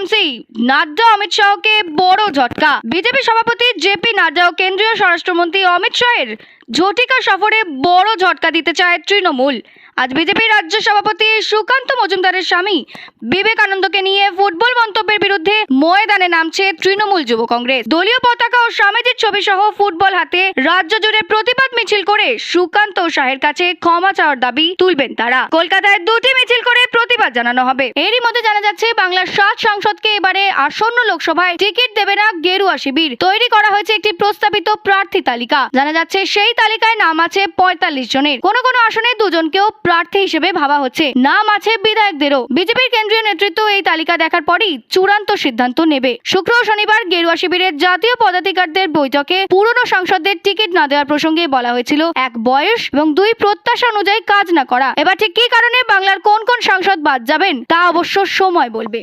TMC Nadda Amit শাহকে বড় ঝটকা। বিজেপি সভাপতি জেপি নাড্ডা ও কেন্দ্রীয় স্বরাষ্ট্রমন্ত্রী অমিত শাহের ঝটিকা সফরে বড় ঝটকা দিতে চায় তৃণমূল। আজ বিজেপি রাজ্য সভাপতি সুকান্ত মজুমদারের স্বামী বিবেকানন্দকে নিয়ে ফুটবল মন্তব্যের বিরুদ্ধে ময়দানে নামছে তৃণমূল যুব কংগ্রেস। দলীয় পতাকা ও স্বামীজির ছবি সহ ফুটবল হাতে রাজ্য জুড়ে প্রতিবাদ মিছিল করে সুকান্ত শাহের কাছে ক্ষমা চাওয়ার দাবি তুলবেন তারা। কলকাতায় দুটি মিছিল করে প্রতিবাদ জানানো হবে। এরই মধ্যে জানা যাচ্ছে, বাংলার সাত সাংসদকে এবারে আসন্ন লোকসভায় টিকিট দেবে না গেরুয়া শিবির। তৈরি করা হয়েছে একটি প্রস্তাবিত প্রার্থী তালিকা। জানা যাচ্ছে, সেই তালিকায় নাম আছে পঁয়তাল্লিশ জনের। কোন কোনো আসনে দুজনকেও প্রার্থী হিসেবে ভাবা হচ্ছে। নাম আছে বিধায়কদেরও। বিজেপির কেন্দ্রীয় নেতৃত্ব এই তালিকা দেখার পরই চূড়ান্ত সিদ্ধান্ত নেবে। শুক্র শনিবার গেরুয়া শিবিরের জাতীয় পদাধিকারদের বৈঠকে পুরনো সাংসদদের টিকিট না দেওয়ার প্রসঙ্গে বলা হয়েছিল এক বয়স এবং দুই প্রত্যাশা অনুযায়ী কাজ না করা। এবার ঠিক কি কারণে বাংলার কোন কোন সাংসদ বাদ যাবেন তা অবশ্য সময় বলবে।